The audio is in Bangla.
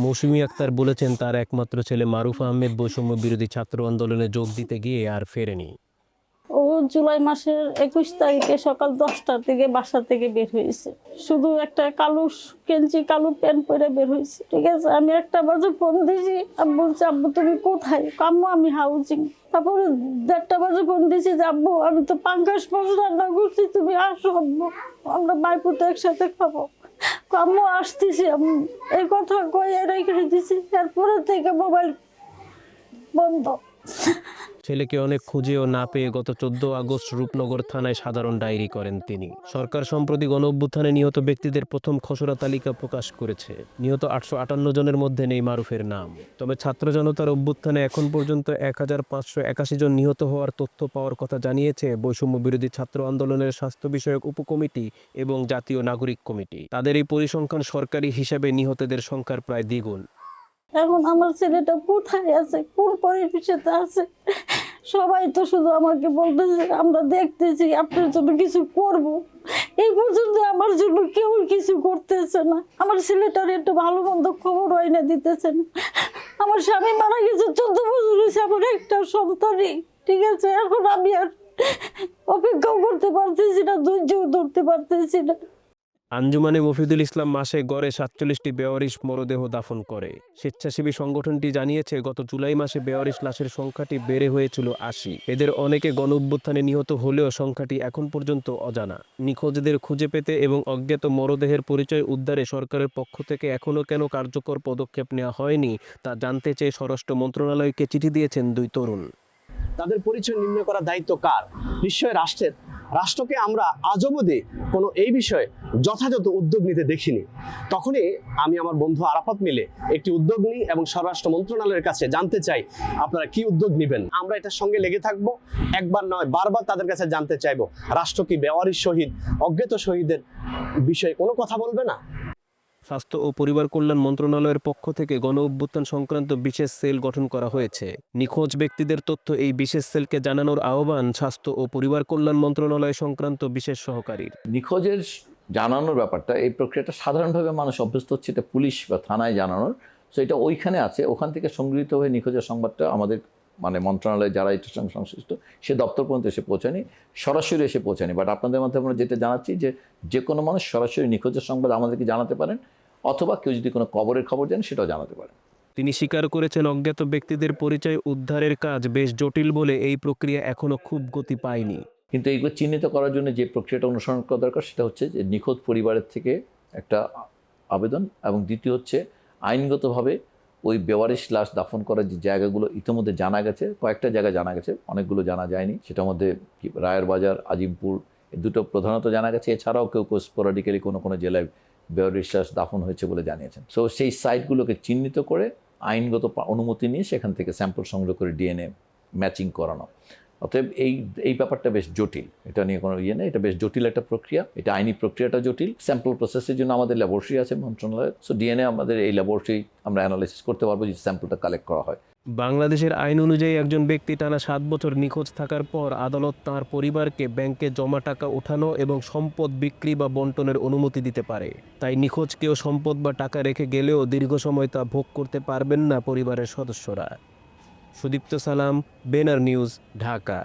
মৌসুমী আক্তার বলেছেন, তার একমাত্র ছেলে মারুফ আহমেদ বৈষম্য বিরোধী ছাত্র আন্দোলনে যোগ দিতে গিয়ে আর ফেরেনি। ও জুলাই মাসের একুশ তারিখে সকাল দশটার দিকে বাসা থেকে বের হয়েছে। শুধু একটা কালো গেঞ্জি কালো প্যান্ট পরে বের হয়েছে। ঠিক আছে, আমি একটা বাজে ফোন দিয়েছি আমি বলছি, আব্বু, তুমি কোথায়? আম্মু আমি হাউজিং। তারপরে দেড়টা বাজে ফোন দিয়েছি যে, আব্বু, আমি তো পাঙ্কাশ মাছ রান্না করছি, তুমি আসো, আব্বু। আমরা বাইপুতে একসাথে খাব। আম্মু আসতেছি আম্মু। এই কথা কয়ে রেখে দিছি এরপরে থেকে মোবাইল বন্ধ। ছেলেকে অনেক খুঁজেও না পেয়ে গত চোদ্দ আগস্ট রূপনগর থানায় সাধারণ ডায়েরি করেন তিনি। সরকার সম্প্রতি গণ অভ্যুত্থানে নিহত ব্যক্তিদের প্রথম খসড়া তালিকা প্রকাশ করেছে। নিহত আটশো আটান্ন জনের মধ্যে নেই মারুফের নাম। তবে ছাত্র জনতার অভ্যুত্থানে এখন পর্যন্ত এক হাজার পাঁচশো একাশি জন নিহত হওয়ার তথ্য পাওয়ার কথা জানিয়েছে বৈষম্য বিরোধী ছাত্র আন্দোলনের স্বাস্থ্য বিষয়ক উপকমিটি এবং জাতীয় নাগরিক কমিটি। তাদের এই পরিসংখ্যান সরকারি হিসাবে নিহতদের সংখ্যার প্রায় দ্বিগুণ। এখন আমার ছেলেটা কোথায় আছে? কোন পরিবেশেতে আছে? সবাই তো শুধু আমাকে বলতেছে, আমরা দেখতেছি, আপনার জন্য কিছু করব। এই পর্যন্ত আমার জন্য কেউ কিছু করতেছে না। আমার ছেলেটার একটু ভালো মন্দ খবর হয় না দিতেছে না। আমার স্বামী মারা গেছে, চোদ্দ বছর হয়েছে আমার একটা সন্তানই, ঠিক আছে? এখন আমি আর অপেক্ষাও করতে পারতেছি না, ধৈর্যও ধরতে পারতেছি না। আঞ্জুমানে মফিদুল ইসলাম মাসে গড়ে সাতচল্লিশটি বেওয়ারিশ মরদেহ দাফন করে। স্বেচ্ছাসেবী সংগঠনটি জানিয়েছে, গত জুলাই মাসে বেওয়ারিশ লাশের সংখ্যাটি বেড়ে হয়েছিল আশি। এদের অনেকে গণ অভ্যুত্থানে নিহত হলেও সংখ্যাটি এখন পর্যন্ত অজানা। নিখোঁজদের খুঁজে পেতে এবং অজ্ঞাত মরদেহের পরিচয় উদ্ধারে সরকারের পক্ষ থেকে এখনও কেন কার্যকর পদক্ষেপ নেওয়া হয়নি, তা জানতে চেয়ে স্বরাষ্ট্র মন্ত্রণালয়কে চিঠি দিয়েছেন দুই তরুণ। তাদের পরিচয় নির্ণয় করার দায়িত্ব কার? নিশ্চয় রাষ্ট্রের। রাষ্ট্রকে আমরা আজ অবধি কোনো এই বিষয়ে যথাযথ উদ্যোগ নিতে দেখিনি। তখনই আমি আমার বন্ধু আরাফাত মিলে একটি উদ্যোগ নিই এবং স্বরাষ্ট্র মন্ত্রণালয়ের কাছে জানতে চাই আপনারা কি উদ্যোগ নেবেন। আমরা এটার সঙ্গে লেগে থাকব। একবার নয়, বারবার তাদের কাছে জানতে চাইব, রাষ্ট্র কি বেওয়ারির শহীদ অজ্ঞাত শহীদের বিষয়ে কোনো কথা বলবে না? স্বাস্থ্য ও পরিবার কল্যাণ মন্ত্রণালয়ের পক্ষ থেকে গণ অভ্যুত্থান সংক্রান্ত বিশেষ সেল গঠন করা হয়েছে। নিখোঁজ ব্যক্তিদের তথ্য এই বিশেষ সেলকে জানানোর আহ্বান স্বাস্থ্য ও পরিবার কল্যাণ মন্ত্রণালয় সংক্রান্ত বিশেষ সহকারীর। নিখোঁজের জানানোর ব্যাপারটা, এই প্রক্রিয়াটা সাধারণভাবে মানুষ অভ্যস্ত হচ্ছে এটা পুলিশ বা থানায় জানানোর। সো এটা ওইখানে আছে, ওখান থেকে সংগৃহীত হয়ে নিখোঁজের সংবাদটা আমাদের মানে মন্ত্রণালয়ে যারা এটার সঙ্গে সংশ্লিষ্ট সে দপ্তর পর্যন্ত এসে পৌঁছায়নি সরাসরি এসে পৌঁছায়নি। বাট আপনাদের মাধ্যমে আমরা যেটা জানাচ্ছি যে যে কোনো মানুষ সরাসরি নিখোঁজের সংবাদ আমাদেরকে জানাতে পারেন অথবা কেউ যদি কোনো কবরের খবর জানে সেটাও জানাতে পারেন। তিনি স্বীকার করেছেন অজ্ঞাত ব্যক্তিদের পরিচয় উদ্ধারের কাজ বেশ জটিল বলে এই প্রক্রিয়া এখনও খুব গতি পায়নি। কিন্তু এইগুলো চিহ্নিত করার জন্য যে প্রক্রিয়াটা অনুসরণ করা দরকার সেটা হচ্ছে যে নিখোঁজ পরিবারের থেকে একটা আবেদন এবং দ্বিতীয় হচ্ছে আইনগতভাবে ওই বেওয়ারিশ লাশ দাফন করার যে জায়গাগুলো ইতিমধ্যে জানা গেছে, কয়েকটা জায়গা জানা গেছে, অনেকগুলো জানা যায়নি। সেটার মধ্যে রায়ের বাজার আজিমপুর দুটো প্রধানত জানা গেছে। এছাড়াও কেউ কেউ স্পোরাডিক্যালি কোনো কোনো জেলায় বেওয়ারিশ লাশ দাফন হয়েছে বলে জানিয়েছেন। সো সেই সাইটগুলোকে চিহ্নিত করে আইনগত অনুমতি নিয়ে সেখান থেকে স্যাম্পল সংগ্রহ করে ডিএনএ ম্যাচিং করানো। অতএব এই এই ব্যাপারটা বেশ জটিল। এটা নিয়ে কোনো ইয়ে নেই, এটা বেশ জটিল একটা প্রক্রিয়া। এটা আইনি প্রক্রিয়াটা জটিল। স্যাম্পল প্রসেসের জন্য আমাদের ল্যাবরেটরি আছে মন্ত্রণালয়ে সো ডিএনএ আমাদের এই ল্যাবরেটরি আমরা অ্যানালাইসিস করতে পারব যে স্যাম্পলটা কালেক্ট করা হয়। বাংলাদেশের আইন অনুযায়ী একজন ব্যক্তি টানা সাত বছর নিখোঁজ থাকার পর আদালত তার পরিবারকে ব্যাংকে জমা টাকা ওঠানো এবং সম্পদ বিক্রি বা বন্টনের অনুমতি দিতে পারে। তাই নিখোঁজ কেউ সম্পদ বা টাকা রেখে গেলেও দীর্ঘ সময় তা ভোগ করতে পারবেন না পরিবারের সদস্যরা। সুদীপ্ত সালাম বেনার নিউজ ঢাকা।